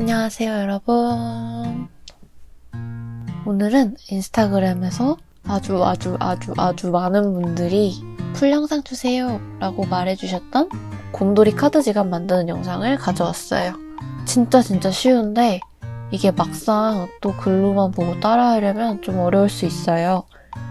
안녕하세요, 여러분. 오늘은 인스타그램에서 아주 아주 아주 아주 많은 분들이 풀 영상 주세요 라고 말해주셨던 곰돌이 카드 지갑 만드는 영상을 가져왔어요. 진짜 진짜 쉬운데 이게 막상 또 글로만 보고 따라하려면 좀 어려울 수 있어요.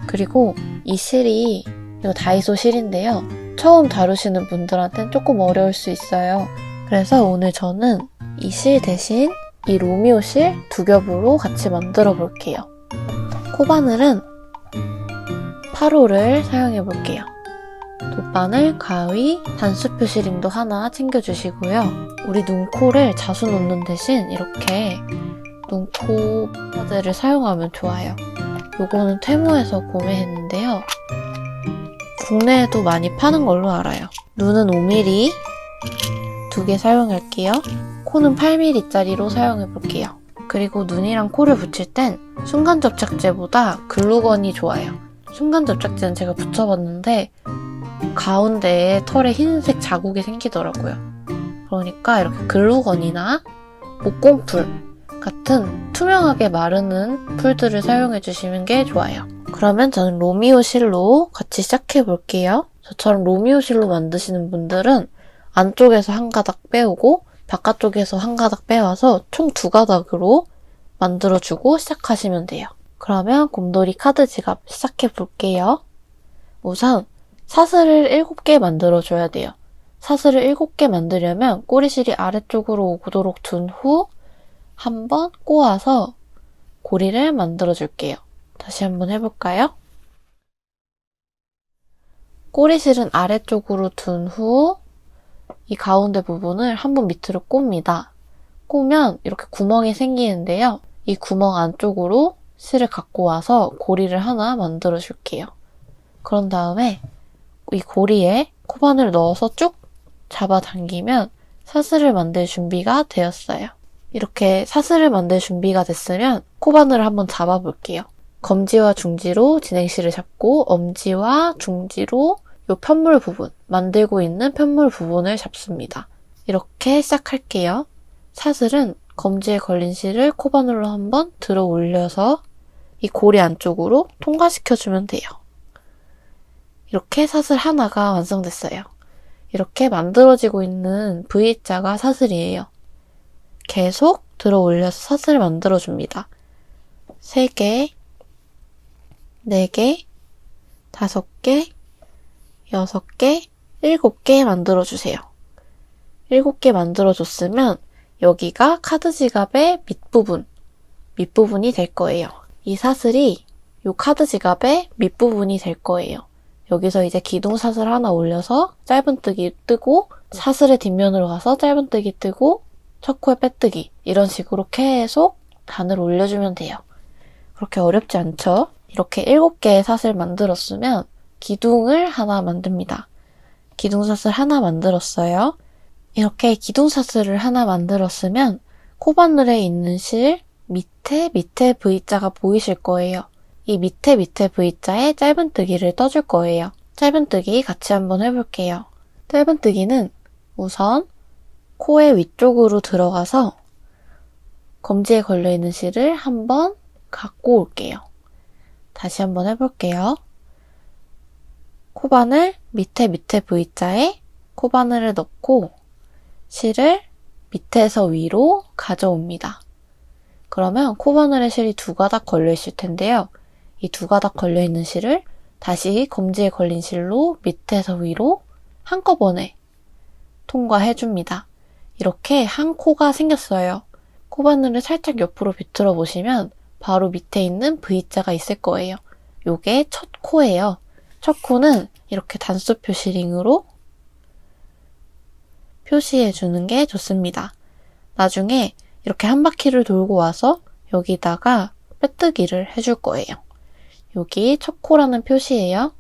그리고 이 실이 이거 다이소 실인데요. 처음 다루시는 분들한테는 조금 어려울 수 있어요. 그래서 오늘 저는 이 실 대신 이 로미오 실 두 겹으로 같이 만들어 볼게요. 코바늘은 8호를 사용해 볼게요. 돗바늘, 가위, 단수 표시링도 하나 챙겨주시고요. 우리 눈코를 자수 놓는 대신 이렇게 눈코 파드를 사용하면 좋아요. 요거는 테무에서 구매했는데요. 국내에도 많이 파는 걸로 알아요. 눈은 5mm 두 개 사용할게요. 코는 8mm짜리로 사용해 볼게요. 그리고 눈이랑 코를 붙일 땐 순간 접착제보다 글루건이 좋아요. 순간 접착제는 제가 붙여봤는데 가운데에 털에 흰색 자국이 생기더라고요. 그러니까 이렇게 글루건이나 목공풀 같은 투명하게 마르는 풀들을 사용해 주시는 게 좋아요. 그러면 저는 로미오 실로 같이 시작해 볼게요. 저처럼 로미오 실로 만드시는 분들은 안쪽에서 한 가닥 빼오고 바깥쪽에서 한 가닥 빼와서 총 두 가닥으로 만들어주고 시작하시면 돼요. 그러면 곰돌이 카드 지갑 시작해 볼게요. 우선 사슬을 7개 만들어줘야 돼요. 사슬을 7개 만들려면 꼬리실이 아래쪽으로 오도록 둔 후 한 번 꼬아서 고리를 만들어 줄게요. 다시 한번 해볼까요? 꼬리실은 아래쪽으로 둔 후 이 가운데 부분을 한번 밑으로 꼽니다. 꼬면 이렇게 구멍이 생기는데요. 이 구멍 안쪽으로 실을 갖고 와서 고리를 하나 만들어 줄게요. 그런 다음에 이 고리에 코바늘 넣어서 쭉 잡아당기면 사슬을 만들 준비가 되었어요. 이렇게 사슬을 만들 준비가 됐으면 코바늘을 한번 잡아볼게요. 검지와 중지로 진행실을 잡고 엄지와 중지로 이 편물 부분, 만들고 있는 편물 부분을 잡습니다. 이렇게 시작할게요. 사슬은 검지에 걸린 실을 코바늘로 한번 들어 올려서 이 고리 안쪽으로 통과시켜주면 돼요. 이렇게 사슬 하나가 완성됐어요. 이렇게 만들어지고 있는 V자가 사슬이에요. 계속 들어 올려서 사슬을 만들어줍니다. 3개, 4개, 5개, 6개, 7개 만들어주세요. 7개 만들어줬으면 여기가 카드 지갑의 밑부분, 밑부분이 될 거예요. 이 사슬이 이 카드 지갑의 밑부분이 될 거예요. 여기서 이제 기둥 사슬 하나 올려서 짧은뜨기 뜨고 사슬의 뒷면으로 가서 짧은뜨기 뜨고 첫 코에 빼뜨기 이런 식으로 계속 단을 올려주면 돼요. 그렇게 어렵지 않죠? 이렇게 7개의 사슬 만들었으면 기둥을 하나 만듭니다. 기둥 사슬 하나 만들었어요. 이렇게 기둥 사슬을 하나 만들었으면 코바늘에 있는 실 밑에 밑에 V자가 보이실 거예요. 이 밑에 밑에 V자에 짧은뜨기를 떠줄 거예요. 짧은뜨기 같이 한번 해볼게요. 짧은뜨기는 우선 코의 위쪽으로 들어가서 검지에 걸려있는 실을 한번 갖고 올게요. 다시 한번 해볼게요. 코바늘 밑에 밑에 V자에 코바늘을 넣고 실을 밑에서 위로 가져옵니다. 그러면 코바늘에 실이 두 가닥 걸려 있을 텐데요. 이 두 가닥 걸려 있는 실을 다시 검지에 걸린 실로 밑에서 위로 한꺼번에 통과해 줍니다. 이렇게 한 코가 생겼어요. 코바늘을 살짝 옆으로 비틀어 보시면 바로 밑에 있는 V자가 있을 거예요. 요게 첫 코예요. 첫 코는 이렇게 단수 표시링으로 표시해 주는 게 좋습니다. 나중에 이렇게 한 바퀴를 돌고 와서 여기다가 빼뜨기를 해줄 거예요. 여기 첫 코라는 표시예요.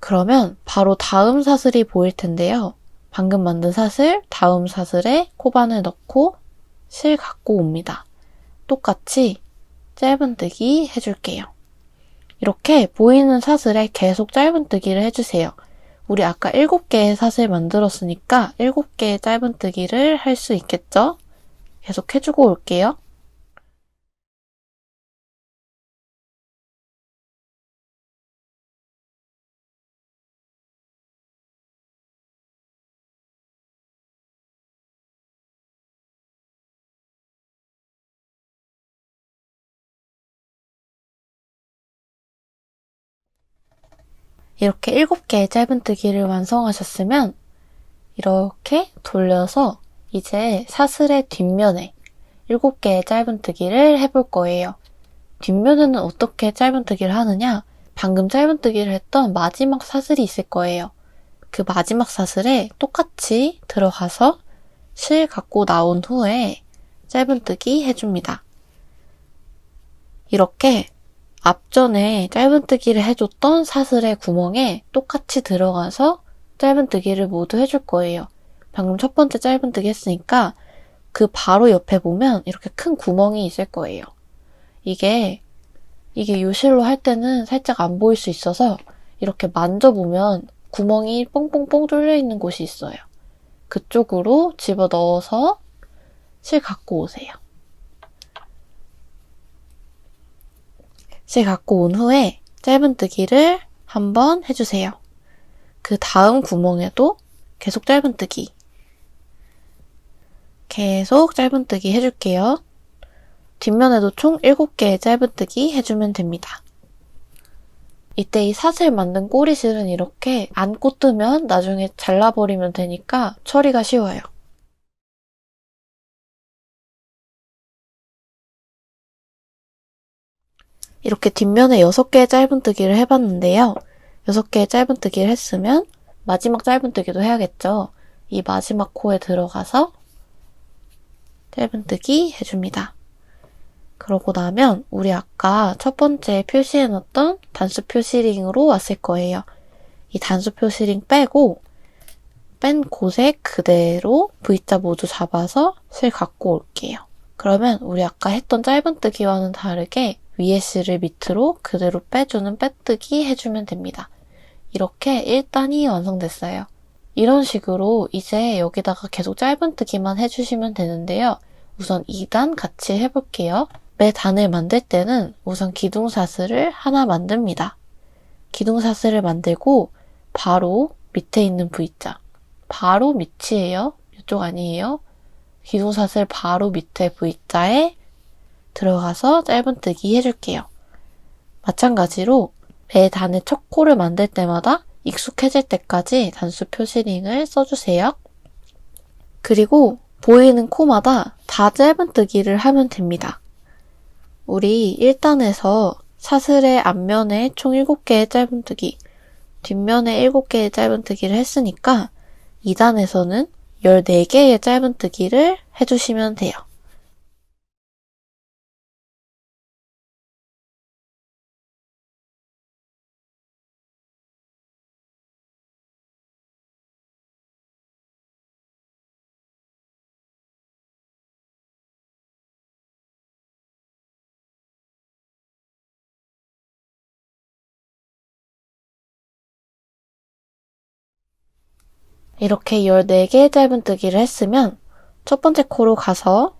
그러면 바로 다음 사슬이 보일 텐데요. 방금 만든 사슬, 다음 사슬에 코바늘 넣고 실 갖고 옵니다. 똑같이 짧은뜨기 해줄게요. 이렇게 보이는 사슬에 계속 짧은뜨기를 해주세요. 우리 아까 7개의 사슬 만들었으니까 7개의 짧은뜨기를 할 수 있겠죠? 계속 해주고 올게요. 이렇게 7개의 짧은뜨기를 완성하셨으면 이렇게 돌려서 이제 사슬의 뒷면에 7개의 짧은뜨기를 해볼 거예요. 뒷면에는 어떻게 짧은뜨기를 하느냐? 방금 짧은뜨기를 했던 마지막 사슬이 있을 거예요. 그 마지막 사슬에 똑같이 들어가서 실 갖고 나온 후에 짧은뜨기 해줍니다. 이렇게 앞전에 짧은뜨기를 해줬던 사슬의 구멍에 똑같이 들어가서 짧은뜨기를 모두 해줄 거예요. 방금 첫 번째 짧은뜨기 했으니까 그 바로 옆에 보면 이렇게 큰 구멍이 있을 거예요. 이게 이게 요실로 할 때는 살짝 안 보일 수 있어서 이렇게 만져보면 구멍이 뽕뽕뽕 뚫려 있는 곳이 있어요. 그쪽으로 집어 넣어서 실 갖고 오세요. 실 갖고 온 후에 짧은뜨기를 한번 해주세요. 그 다음 구멍에도 계속 짧은뜨기. 계속 짧은뜨기 해줄게요. 뒷면에도 총 7개의 짧은뜨기 해주면 됩니다. 이때 이 사슬 만든 꼬리실은 이렇게 안고 뜨면 나중에 잘라버리면 되니까 처리가 쉬워요. 이렇게 뒷면에 6개의 짧은뜨기를 해봤는데요. 6개의 짧은뜨기를 했으면 마지막 짧은뜨기도 해야겠죠. 이 마지막 코에 들어가서 짧은뜨기 해줍니다. 그러고 나면 우리 아까 첫 번째 표시해놨던 단수 표시링으로 왔을 거예요. 이 단수 표시링 빼고 뺀 곳에 그대로 V자 모두 잡아서 실 갖고 올게요. 그러면 우리 아까 했던 짧은뜨기와는 다르게 위에 실을 밑으로 그대로 빼주는 빼뜨기 해주면 됩니다. 이렇게 1단이 완성됐어요. 이런 식으로 이제 여기다가 계속 짧은뜨기만 해주시면 되는데요. 우선 2단 같이 해볼게요. 매 단을 만들 때는 우선 기둥사슬을 하나 만듭니다. 기둥사슬을 만들고 바로 밑에 있는 V자. 바로 밑이에요. 이쪽 아니에요. 기둥사슬 바로 밑에 V자에 들어가서 짧은뜨기 해줄게요. 마찬가지로 매 단의 첫 코를 만들 때마다 익숙해질 때까지 단수 표시링을 써주세요. 그리고 보이는 코마다 다 짧은뜨기를 하면 됩니다. 우리 1단에서 사슬의 앞면에 총 7개의 짧은뜨기, 뒷면에 7개의 짧은뜨기를 했으니까 2단에서는 14개의 짧은뜨기를 해주시면 돼요. 이렇게 14개의 짧은뜨기를 했으면 첫 번째 코로 가서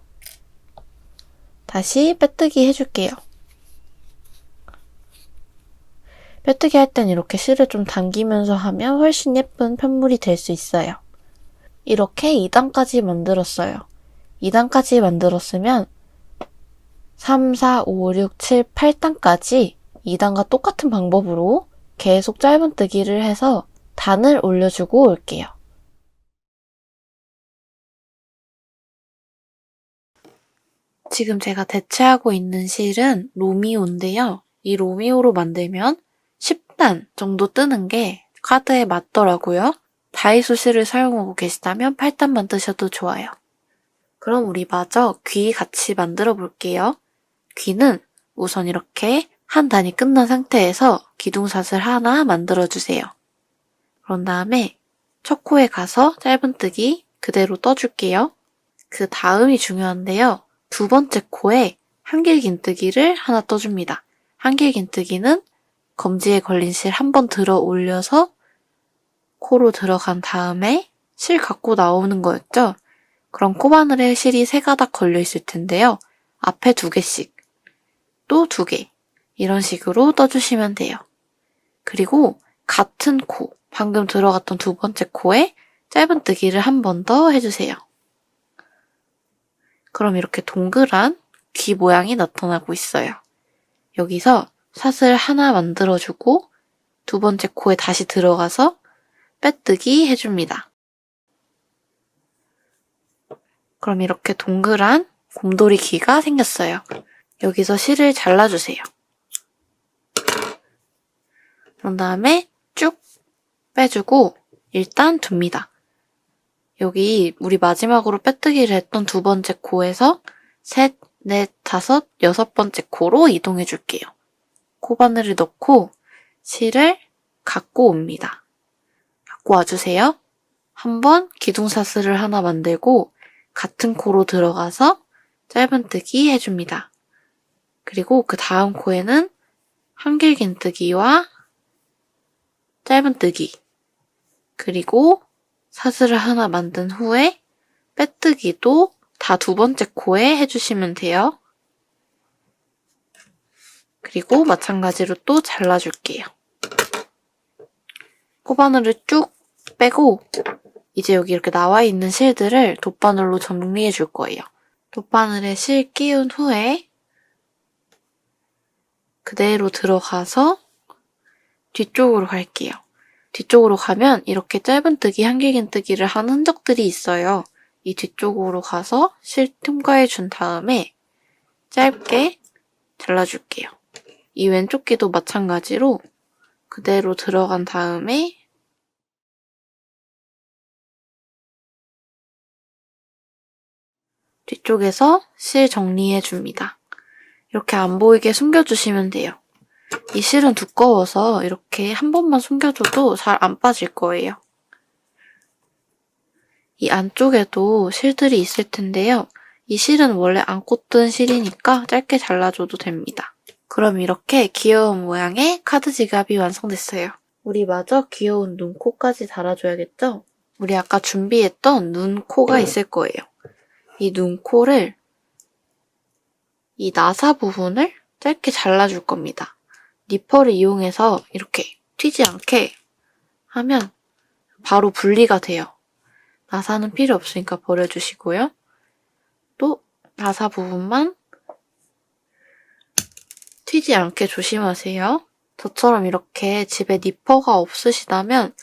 다시 빼뜨기 해줄게요. 빼뜨기 할 땐 이렇게 실을 좀 당기면서 하면 훨씬 예쁜 편물이 될 수 있어요. 이렇게 2단까지 만들었어요. 2단까지 만들었으면 3, 4, 5, 6, 7, 8단까지 2단과 똑같은 방법으로 계속 짧은뜨기를 해서 단을 올려주고 올게요. 지금 제가 대체하고 있는 실은 로미오인데요. 이 로미오로 만들면 10단 정도 뜨는 게 카드에 맞더라고요. 다이소 실을 사용하고 계시다면 8단만 뜨셔도 좋아요. 그럼 우리 마저 귀 같이 만들어 볼게요. 귀는 우선 이렇게 한 단이 끝난 상태에서 기둥사슬 하나 만들어주세요. 그런 다음에 첫 코에 가서 짧은뜨기 그대로 떠줄게요. 그 다음이 중요한데요. 두 번째 코에 한길긴뜨기를 하나 떠줍니다. 한길긴뜨기는 검지에 걸린 실 한 번 들어 올려서 코로 들어간 다음에 실 갖고 나오는 거였죠. 그럼 코바늘에 실이 세 가닥 걸려 있을 텐데요. 앞에 두 개씩, 또 두 개. 이런 식으로 떠주시면 돼요. 그리고 같은 코, 방금 들어갔던 두 번째 코에 짧은 뜨기를 한 번 더 해주세요. 그럼 이렇게 동그란 귀 모양이 나타나고 있어요. 여기서 사슬 하나 만들어주고 두 번째 코에 다시 들어가서 빼뜨기 해줍니다. 그럼 이렇게 동그란 곰돌이 귀가 생겼어요. 여기서 실을 잘라주세요. 그런 다음에 쭉 빼주고 일단 둡니다. 여기 우리 마지막으로 빼뜨기를 했던 두 번째 코에서 셋, 넷, 다섯, 여섯 번째 코로 이동해 줄게요. 코바늘을 넣고 실을 갖고 옵니다. 갖고 와주세요. 한번 기둥사슬을 하나 만들고 같은 코로 들어가서 짧은뜨기 해줍니다. 그리고 그 다음 코에는 한길긴뜨기와 짧은뜨기 그리고 사슬을 하나 만든 후에 빼뜨기도 다 두 번째 코에 해주시면 돼요. 그리고 마찬가지로 또 잘라줄게요. 코바늘을 쭉 빼고 이제 여기 이렇게 나와 있는 실들을 돗바늘로 정리해 줄 거예요. 돗바늘에 실 끼운 후에 그대로 들어가서 뒤쪽으로 갈게요. 뒤쪽으로 가면 이렇게 짧은뜨기, 한길긴뜨기를 한 흔적들이 있어요. 이 뒤쪽으로 가서 실 틈가해 준 다음에 짧게 잘라줄게요. 이 왼쪽 귀도 마찬가지로 그대로 들어간 다음에 뒤쪽에서 실 정리해 줍니다. 이렇게 안 보이게 숨겨주시면 돼요. 이 실은 두꺼워서 이렇게 한 번만 숨겨줘도 잘 안 빠질 거예요. 이 안쪽에도 실들이 있을 텐데요. 이 실은 원래 안 꽂던 실이니까 짧게 잘라줘도 됩니다. 그럼 이렇게 귀여운 모양의 카드 지갑이 완성됐어요. 우리 마저 귀여운 눈, 코까지 달아줘야겠죠? 우리 아까 준비했던 눈, 코가 있을 거예요. 이 눈, 코를 이 나사 부분을 짧게 잘라줄 겁니다. 니퍼를 이용해서 이렇게 튀지 않게 하면 바로 분리가 돼요. 나사는 필요 없으니까 버려주시고요. 또 나사 부분만 튀지 않게 조심하세요. 저처럼 이렇게 집에 니퍼가 없으시다면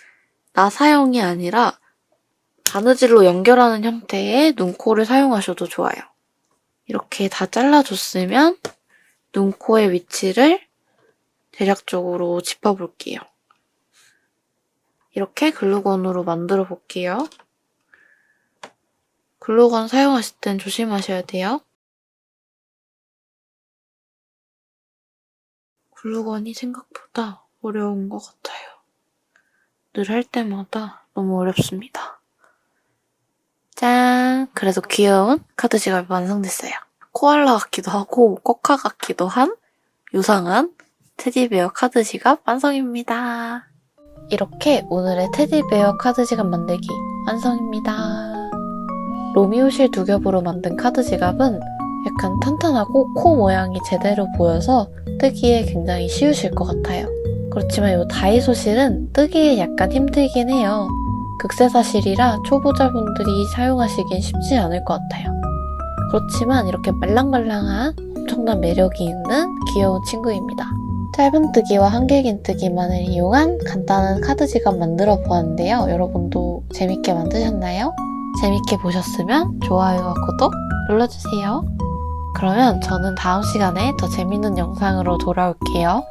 나사형이 아니라 바느질로 연결하는 형태의 눈코를 사용하셔도 좋아요. 이렇게 다 잘라줬으면 눈코의 위치를 대략적으로 짚어볼게요. 이렇게 글루건으로 만들어 볼게요. 글루건 사용하실 땐 조심하셔야 돼요. 글루건이 생각보다 어려운 것 같아요. 늘 할 때마다 너무 어렵습니다. 짠! 그래도 귀여운 카드 지갑이 완성됐어요. 코알라 같기도 하고 코카 같기도 한 요상한 테디베어 카드 지갑 완성입니다. 이렇게 오늘의 테디베어 카드 지갑 만들기 완성입니다. 로미오실 두 겹으로 만든 카드 지갑은 약간 탄탄하고 코 모양이 제대로 보여서 뜨기에 굉장히 쉬우실 것 같아요. 그렇지만 이 다이소 실은 뜨기에 약간 힘들긴 해요. 극세사 실이라 초보자분들이 사용하시긴 쉽지 않을 것 같아요. 그렇지만 이렇게 말랑말랑한 엄청난 매력이 있는 귀여운 친구입니다. 짧은뜨기와 한길긴뜨기만을 이용한 간단한 카드 지갑 만들어 보았는데요. 여러분도 재밌게 만드셨나요? 재밌게 보셨으면 좋아요와 구독 눌러주세요. 그러면 저는 다음 시간에 더 재밌는 영상으로 돌아올게요.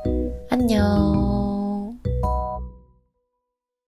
안녕.